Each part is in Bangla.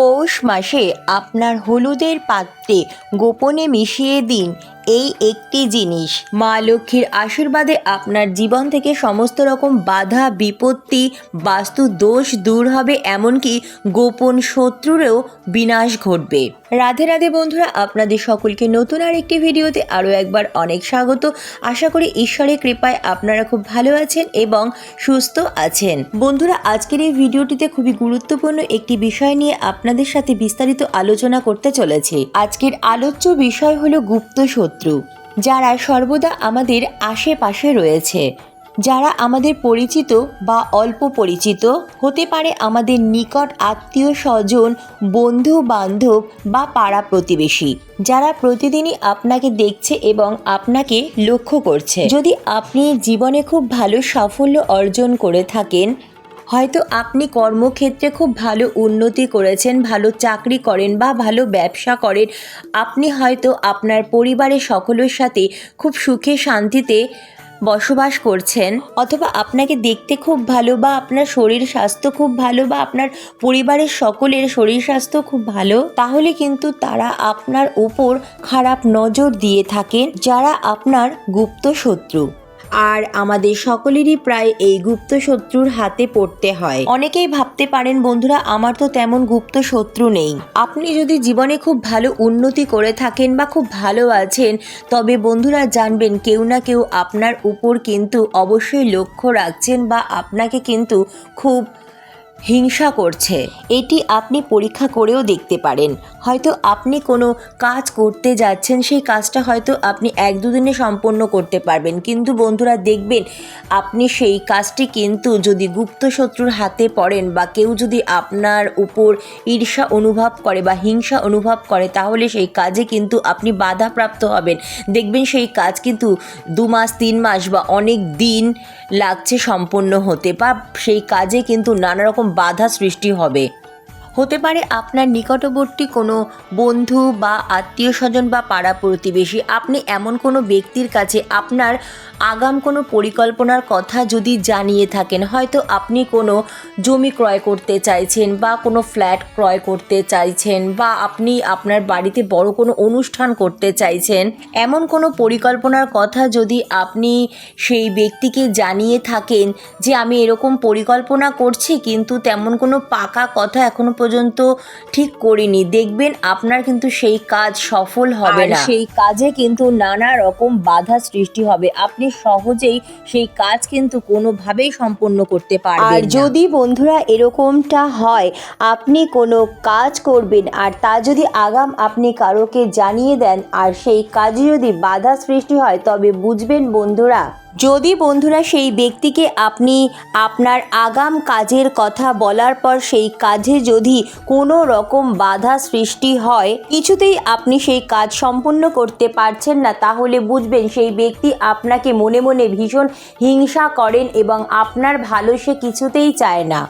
পৌষ মাসে আপনার হলুদের পাত্রে গোপনে মিশিয়ে দিন এই একটি জিনিস। মা লক্ষ্মীর আশীর্বাদে আপনার জীবন থেকে সমস্ত রকম বাধা, বিপত্তি, বাস্তু দোষ দূর হবে, এমনকি গোপন শত্রুরেও বিনাশ ঘটবে। রাধে রাধে বন্ধুরা, আপনাদের সকলকে নতুন আর একটি ভিডিওতে আরও একবার অনেক স্বাগত। আশা করি ঈশ্বরের কৃপায় আপনারা খুব ভালো আছেন এবং সুস্থ আছেন। বন্ধুরা, আজকের এই ভিডিওটিতে খুবই গুরুত্বপূর্ণ একটি বিষয় নিয়ে আপনাদের সাথে বিস্তারিত আলোচনা করতে চলেছে। আজকের আলোচ্য বিষয় হলো গুপ্ত শত্রু। যারা সর্বদা আমাদের আশেপাশে রয়েছে। যারা আমাদের পরিচিত বা অল্প পরিচিত, হতে পারে আমাদের নিকট আত্মীয় স্বজন, বন্ধু বান্ধব বা পাড়া প্রতিবেশী, যারা প্রতিদিনই আপনাকে দেখছে এবং আপনাকে লক্ষ্য করছে। যদি আপনি জীবনে খুব ভালো সাফল্য অর্জন করে থাকেন হয়তো আপনি কর্মক্ষেত্রে খুব ভালো উন্নতি করেছেন, ভালো চাকরি করেন বা ভালো ব্যবসা করেন। আপনি হয়তো আপনার পরিবারের সকলের সাথে খুব সুখে শান্তিতে বসবাস করছেন অথবা আপনাকে দেখতে খুব ভালো বা আপনার শরীর স্বাস্থ্য খুব ভালো বা আপনার পরিবারের সকলের শরীর স্বাস্থ্য খুব ভালো, তাহলে কিন্তু তারা আপনার উপর খারাপ নজর দিয়ে থাকেন, যারা আপনার গুপ্ত শত্রু। আর আমাদের সকলেরই প্রায় এই গুপ্ত শত্রুর হাতে পড়তে হয়। অনেকেই ভাবতে পারেন, বন্ধুরা, আমার তো তেমন গুপ্ত শত্রু নেই। আপনি যদি জীবনে খুব ভালো উন্নতি করে থাকেন বা খুব ভালো আছেন, তবে বন্ধুরা জানবেন কেউ না কেউ আপনার উপর কিন্তু অবশ্যই লক্ষ্য রাখছেন বা আপনাকে কিন্তু খুব হিংসা করছে। এটি আপনি পরীক্ষা করেও দেখতে পারেন। হয়তো আপনি কোনো কাজ করতে যাচ্ছেন, সেই কাজটা হয়তো আপনি এক দুদিনে সম্পন্ন করতে পারবেন। কিন্তু বন্ধুরা, দেখবেন আপনি সেই কাজটি কিন্তু যদি গুপ্ত শত্রুর হাতে পড়েন বা কেউ যদি আপনার উপর ঈর্ষা অনুভব করে বা হিংসা অনুভব করে, তাহলে সেই কাজে কিন্তু আপনি বাধাপ্রাপ্ত হবেন। দেখবেন সেই কাজ কিন্তু দু মাস, তিন মাস বা অনেক দিন লাগছে সম্পন্ন হতে বা সেই কাজে কিন্তু নানা রকম বাধা সৃষ্টি হবে। হতে পারে আপনার নিকটবর্তী কোনো বন্ধু বা আত্মীয় স্বজন বা পাড়া প্রতিবেশী। আপনি এমন কোনো ব্যক্তির কাছে আপনার আগাম কোনো পরিকল্পনার কথা যদি জানিয়ে থাকেন, হয়তো আপনি কোনো জমি ক্রয় করতে চাইছেন বা কোনো ফ্ল্যাট ক্রয় করতে চাইছেন বা আপনি আপনার বাড়িতে বড় কোনো অনুষ্ঠান করতে চাইছেন, এমন কোনো পরিকল্পনার কথা যদি আপনি সেই ব্যক্তিকে জানিয়ে থাকেন যে, আমি এরকম পরিকল্পনা করছি, কিন্তু তেমন কোনো পাকা কথা এখনও পর্যন্ত ঠিক করিনি। দেখবেন আপনার কিন্তু সেই কাজ সফল হবে না। সেই কাজে কিন্তু নানা রকম বাধা সৃষ্টি হবে। আপনি সহজেই সেই কাজ কিন্তু কোনোভাবেই সম্পন্ন করতে পারবেন আর যদি বন্ধুরা এরকমটা হয় আপনি কোনো কাজ করবেন আর তা যদি আগাম আপনি কারোকে জানিয়ে দেন আর সেই কাজে যদি বাধা সৃষ্টি হয় তবে বুঝবেন বন্ধুরা যদি বন্ধুরা সেই ব্যক্তিকে আপনি আপনার আগাম কাজের কথা বলার পর সেই কাজে যদি কোনো রকম বাধা সৃষ্টি হয়, কিছুতেই আপনি সেই কাজ সম্পূর্ণ করতে পারছেন না, তাহলে বুঝবেন সেই ব্যক্তি আপনাকে মনে মনে ভীষণ হিংসা করেন এবং আপনার ভালো সে কিছুতেই চায় না।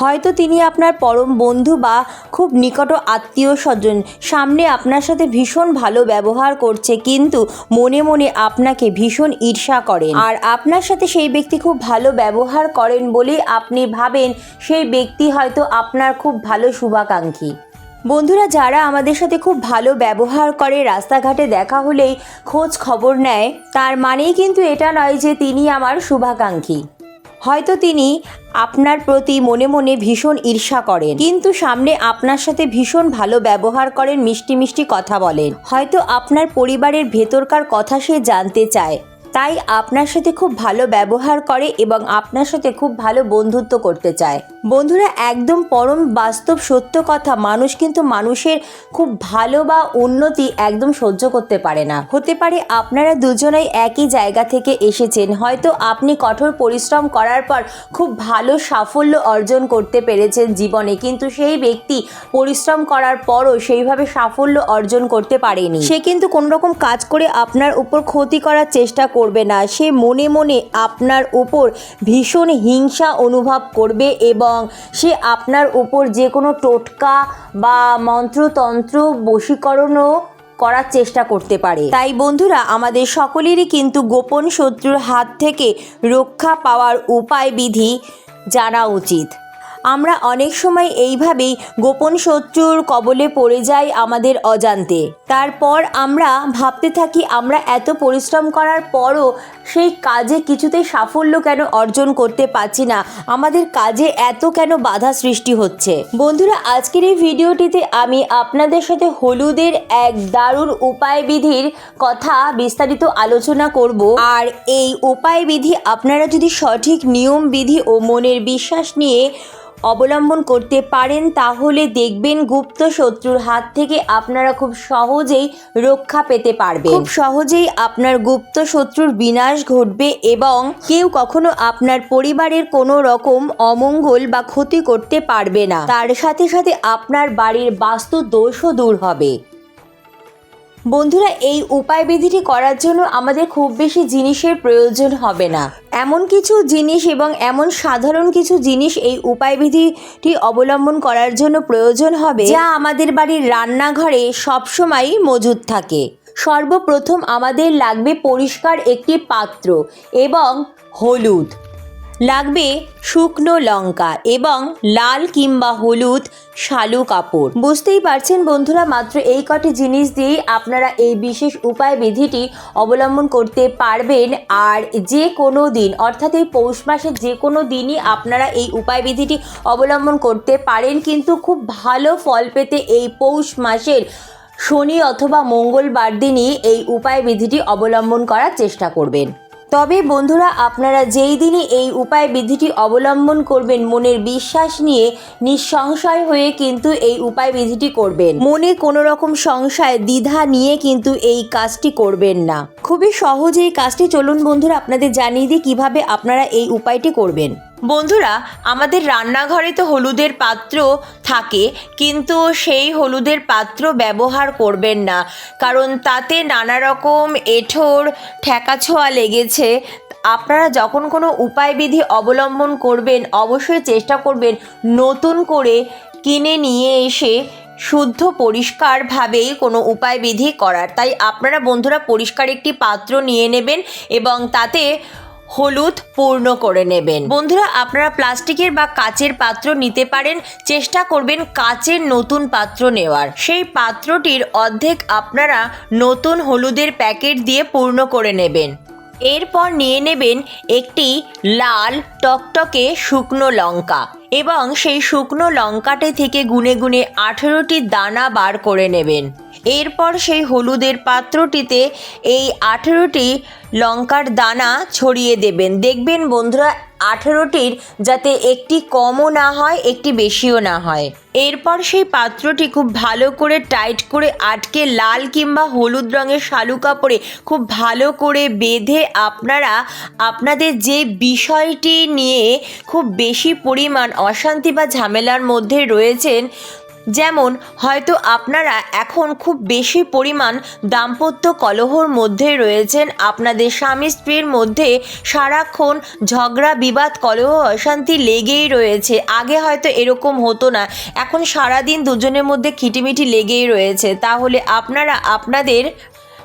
হয়তো তিনি আপনার পরম বন্ধু বা খুব নিকট আত্মীয় স্বজন। সামনে আপনার সাথে ভীষণ ভালো ব্যবহার করছে, কিন্তু মনে মনে আপনাকে ভীষণ ঈর্ষা করেন। আর আপনার সাথে সেই ব্যক্তি খুব ভালো ব্যবহার করেন বলেই আপনি ভাবেন, সেই ব্যক্তি হয়তো আপনার খুব ভালো শুভাকাঙ্ক্ষী। বন্ধুরা, যারা আমাদের সাথে খুব ভালো ব্যবহার করে, রাস্তাঘাটে দেখা হলেই খোঁজ খবর নেয়, তার মানেই কিন্তু এটা নয় যে তিনি আমার শুভাকাঙ্ক্ষী। হয়তো তিনি আপনার প্রতি মনে মনে ভীষণ ঈর্ষা করেন। কিন্তু সামনে আপনার সাথে ভীষণ ভালো ব্যবহার করেন, মিষ্টি মিষ্টি কথা বলেন। হয়তো আপনার পরিবারের ভেতরকার কথা সে জানতে চায়। তাই আপনার সাথে খুব ভালো ব্যবহার করে এবং আপনার সাথে খুব ভালো বন্ধুত্ব করতে চায়। বন্ধুরা, একদম পরম বাস্তব সত্য কথা, মানুষ কিন্তু মানুষের খুব ভালো বা উন্নতি একদম সহ্য করতে পারে না। হতে পারে আপনারা দুজনেই একই জায়গা থেকে এসেছেন, হয়তো আপনি কঠোর পরিশ্রম করার পর খুব ভালো সাফল্য অর্জন করতে পেরেছেন জীবনে, কিন্তু সেই ব্যক্তি পরিশ্রম করার পরও সেইভাবে সাফল্য অর্জন করতে পারেনি। সে কিন্তু কোনো রকম কাজ করে আপনার উপর ক্ষতি করার চেষ্টা করবে না। সে মনে মনে আপনার উপর ভীষণ হিংসা অনুভব করবে এবং সে আপনার উপর যে কোনো টোটকা বা মন্ত্রতন্ত্র বশীকরণও করার চেষ্টা করতে পারে। তাই বন্ধুরা, আমাদের সকলেরই কিন্তু গোপন শত্রুর হাত থেকে রক্ষা পাওয়ার উপায় বিধি জানা উচিত। আমরা অনেক সময় এইভাবেই গোপন শত্রুর কবলে পড়ে যাই আমাদের অজান্তে। তারপর আমরা ভাবতে থাকি আমরা এত পরিশ্রম করার পরও সেই কাজে কিছুতে সাফল্য কেন অর্জন করতে পারছি না? আমাদের কাজে এত কেন বাধা সৃষ্টি হচ্ছে? বন্ধুরা, আজকের এই ভিডিওটিতে আমি আপনাদের সাথে হলুদের এক দারুণ উপায় বিধির কথা বিস্তারিত আলোচনা করব। আর এই উপায় বিধি আপনারা যদি সঠিক নিয়ম বিধি ও মনের বিশ্বাস নিয়ে অবলম্বন করতে পারেন, তাহলে দেখবেন গুপ্ত শত্রুর হাত থেকে আপনারা খুব সহজেই রক্ষা পেতে পারবেন। খুব সহজেই আপনার গুপ্ত শত্রুর বিনাশ ঘটবে এবং কেউ কখনো আপনার পরিবারের কোনো রকম অমঙ্গল বা ক্ষতি করতে পারবে না। তার সাথে সাথে আপনার বাড়ির বাস্তু দোষও দূর হবে। বন্ধুরা, এই উপায় বিধিটি করার জন্য আমাদের খুব বেশি জিনিসের প্রয়োজন হবে না। এমন কিছু জিনিস এবং এমন সাধারণ কিছু জিনিস এই উপায় বিধিটি অবলম্বন করার জন্য প্রয়োজন হবে, যা আমাদের বাড়ির রান্নাঘরে সবসময়ই মজুদ থাকে। সর্বপ্রথম আমাদের লাগবে পরিষ্কার একটি পাত্র এবং হলুদ। লাগবে শুকনো লঙ্কা এবং লাল কিংবা হলুদ শালু কাপড়। বুঝতেই পারছেন বন্ধুরা, মাত্র এই কটি জিনিস দিয়েই আপনারা এই বিশেষ উপায় বিধিটি অবলম্বন করতে পারবেন। আর যে কোনো দিন, অর্থাৎ এই পৌষ মাসের যে কোনো দিনই আপনারা এই উপায় বিধিটি অবলম্বন করতে পারেন। কিন্তু খুব ভালো ফল পেতে এই পৌষ মাসের শনি অথবা মঙ্গলবার দিনই এই উপায় বিধিটি অবলম্বন করার চেষ্টা করবেন। তবে বন্ধুরা, আপনারা যেই দিনই এই উপায় বিধিটি অবলম্বন করবেন, মনের বিশ্বাস নিয়ে নিঃসংশয় হয়ে কিন্তু এই উপায় বিধিটি করবেন। মনে কোনো রকম সংশয়, দ্বিধা নিয়ে কিন্তু এই কাজটি করবেন না। খুবই সহজ এই কাজটি চলুন বন্ধুরা, আপনাদের জানিয়ে দিই কীভাবে আপনারা এই উপায়টি করবেন। বন্ধুরা, আমাদের রান্নাঘরে তো হলুদের পাত্র থাকে, কিন্তু সেই হলুদের পাত্র ব্যবহার করবেন না, কারণ তাতে নানা রকম এঁঠোর, ঠেকাছোয়া লেগেছে। আপনারা যখন কোনো উপায়বিধি অবলম্বন করবেন, অবশ্যই চেষ্টা করবেন নতুন করে কিনে নিয়ে এসে শুদ্ধ পরিষ্কারভাবেই কোনো উপায়বিধি করার। তাই আপনারা বন্ধুরা পরিষ্কার একটি পাত্র নিয়ে নেবেন এবং তাতে হলুদ পূর্ণ করে নেবেন। বন্ধুরা, আপনারা প্লাস্টিকের বা কাচের পাত্র নিতে পারেন। চেষ্টা করবেন কাচের নতুন পাত্র নেওয়ার। সেই পাত্রটির অর্ধেক আপনারা নতুন হলুদের প্যাকেট দিয়ে পূর্ণ করে নেবেন। এরপর নিয়ে নেবেন একটি লাল টকটকে শুকনো লঙ্কা এবং সেই শুকনো লঙ্কাটি থেকে গুনে গুনে আঠেরোটি দানা বার করে নেবেন। এরপর সেই হলুদের পাত্রটিতে এই আঠেরোটি লঙ্কার দানা ছড়িয়ে দেবেন। দেখবেন বন্ধুরা, আঠেরোটির যাতে একটি কমও না হয়, একটি বেশিও না হয়। এরপর সেই পাত্রটি খুব ভালো করে টাইট করে আটকে লাল কিংবা হলুদ রঙের শালু কাপড়ে খুব ভালো করে বেঁধে আপনারা আপনাদের যে বিষয়টি নিয়ে খুব বেশি পরিমাণ অশান্তি বা ঝামেলার মধ্যে রয়েছেন যেমন, হয়তো আপনারা এখন খুব বেশি পরিমাণ দাম্পত্য কলহর মধ্যে রয়েছেন। আপনাদের স্বামী স্ত্রীর মধ্যে সারাক্ষণ ঝগড়া, বিবাদ, কলহ, অশান্তি লেগেই রয়েছে। আগে হয়তো এরকম হতো না। এখন সারাদিন দুজনের মধ্যে খিটিমিটি লেগেই রয়েছে। তাহলে আপনারা আপনাদের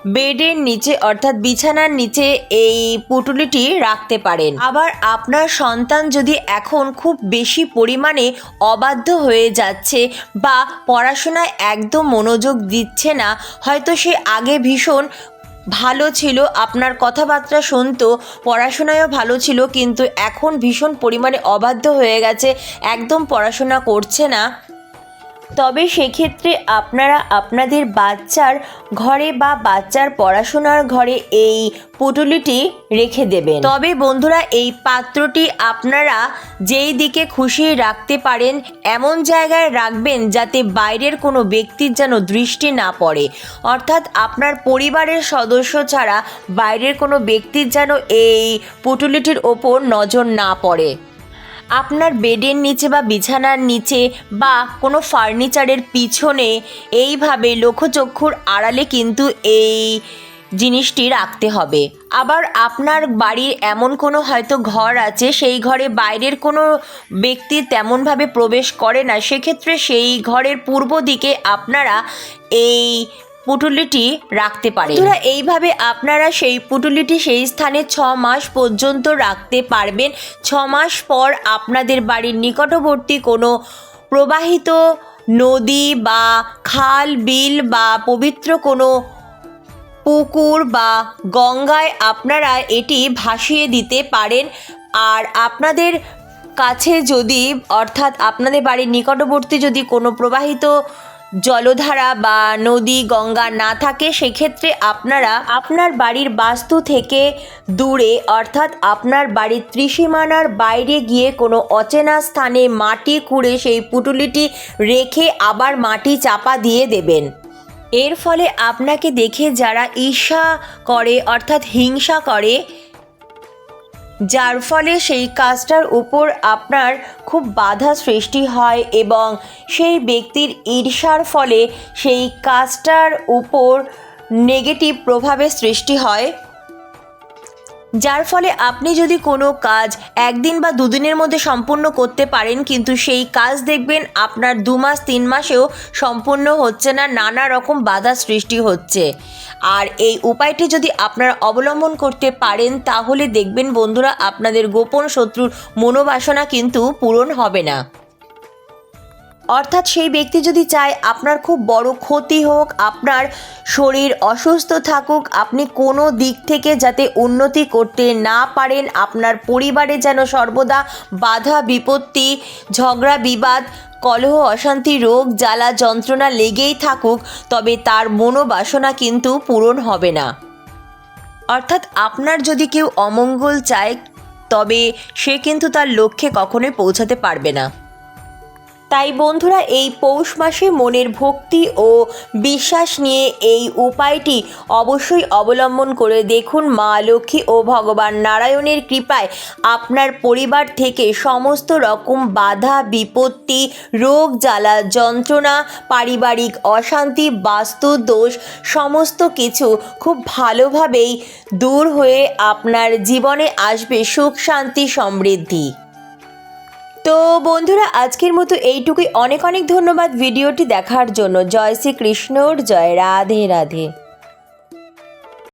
বেডের নিচে অর্থাৎ বিছানার নিচে এই পুটুলিটি রাখতে পারেন। আবার আপনার সন্তান যদি এখন খুব বেশি পরিমাণে অবাধ্য হয়ে যাচ্ছে বা পড়াশোনায় একদম মনোযোগ দিচ্ছে না, হয়তো সে আগে ভীষণ ভালো ছিল, আপনার কথাবার্তা শুনতো, পড়াশোনায়ও ভালো ছিল, কিন্তু এখন ভীষণ পরিমাণে অবাধ্য হয়ে গেছে, একদম পড়াশোনা করছে না। তবে সেক্ষেত্রে আপনারা আপনাদের বাচ্চার ঘরে বা বাচ্চার পড়াশোনার ঘরে এই পুটুলিটি রেখে দেবেন। তবে বন্ধুরা, এই পাত্রটি আপনারা যেই দিকে খুশি রাখতে পারেন, এমন জায়গায় রাখবেন যাতে বাইরের কোনো ব্যক্তির যেন দৃষ্টি না পড়ে। অর্থাৎ আপনার পরিবারের সদস্য ছাড়া বাইরের কোনো ব্যক্তির যেন এই পুটুলিটির ওপর নজর না পড়ে। আপনার বেডের নিচে বা বিছানার নিচে বা কোনো ফার্নিচারের পিছনে এইভাবে লক্ষ্যচক্ষুর আড়ালে কিন্তু এই জিনিসটি রাখতে হবে। আবার আপনার বাড়ির এমন কোনো হয়তো ঘর আছে, সেই ঘরে বাইরের কোনো ব্যক্তি তেমনভাবে প্রবেশ করে না। সেক্ষেত্রে সেই ঘরের পূর্ব দিকে আপনারা এই পুটুলিটি রাখতে পারে বন্ধুরা, এইভাবে আপনারা সেই পুটুলিটি সেই স্থানে ছ মাস পর্যন্ত রাখতে পারবেন। ছ মাস পর আপনাদের বাড়ির নিকটবর্তী কোনো প্রবাহিত নদী বা খাল, বিল বা পবিত্র কোনো পুকুর বা গঙ্গায় আপনারা এটি ভাসিয়ে দিতে পারেন। আর আপনাদের কাছে যদি, অর্থাৎ আপনাদের বাড়ির নিকটবর্তী যদি কোনো প্রবাহিত জলধারা বা নদী, গঙ্গা না থাকে, সেক্ষেত্রে আপনারা আপনার বাড়ির বাস্তু থেকে দূরে, অর্থাৎ আপনার বাড়ির ত্রিসীমানার বাইরে গিয়ে কোনো অচেনা স্থানে মাটি খুঁড়ে সেই পুটুলিটি রেখে আবার মাটি চাপা দিয়ে দেবেন। এর ফলে আপনাকে দেখে যারা ঈর্ষা করে, অর্থাৎ হিংসা করে যার ফলে সেই কাজটার উপর আপনার খুব বাধা সৃষ্টি হয় এবং সেই ব্যক্তির ঈর্ষার ফলে সেই কাজটার উপর নেগেটিভ প্রভাবের সৃষ্টি হয়। যার ফলে আপনি যদি কোনো কাজ একদিন বা দুদিনের মধ্যে সম্পূর্ণ করতে পারেন, কিন্তু সেই কাজ দেখবেন আপনার দু মাস, তিন মাসেও সম্পূর্ণ হচ্ছে না, নানা রকম বাধা সৃষ্টি হচ্ছে। আর এই উপায়টি যদি আপনারা অবলম্বন করতে পারেন, তাহলে দেখবেন বন্ধুরা, আপনাদের গোপন শত্রুর মনোবাসনা কিন্তু পূরণ হবে না। অর্থাৎ সেই ব্যক্তি যদি চায় আপনার খুব বড় ক্ষতি হোক, আপনার শরীর অসুস্থ থাকুক, আপনি কোনো দিক থেকে যাতে উন্নতি করতে না পারেন, আপনার পরিবারে যেন সর্বদা বাধা, বিপত্তি, ঝগড়া, বিবাদ, কলহ, অশান্তি, রোগ, জ্বালা, যন্ত্রণা লেগেই থাকুক, তবে তার মনোবাসনা কিন্তু পূরণ হবে না। অর্থাৎ আপনার যদি কেউ অমঙ্গল চায়, তবে সে কিন্তু তার লক্ষ্যে কখনোই পৌঁছাতে পারবে না। তাই বন্ধুরা এই পৌষ মাসে মনের ভক্তি ও বিশ্বাস নিয়ে এই উপায়টি অবশ্যই অবলম্বন করে দেখুন মা লক্ষ্মী ও ভগবান নারায়ণের কৃপায় আপনার পরিবার থেকে সমস্ত রকম বাধা, বিপত্তি, রোগ, জ্বালা, যন্ত্রণা, পারিবারিক অশান্তি, বাস্তু দোষ, সমস্ত কিছু খুব ভালোভাবেই দূর হয়ে আপনার জীবনে আসবে সুখ, শান্তি, সমৃদ্ধি। তো বন্ধুরা, আজকের মতো এইটুকুই। অনেক অনেক ধন্যবাদ ভিডিওটি দেখার জন্য। জয় শ্রী কৃষ্ণর জয় রাধে রাধে।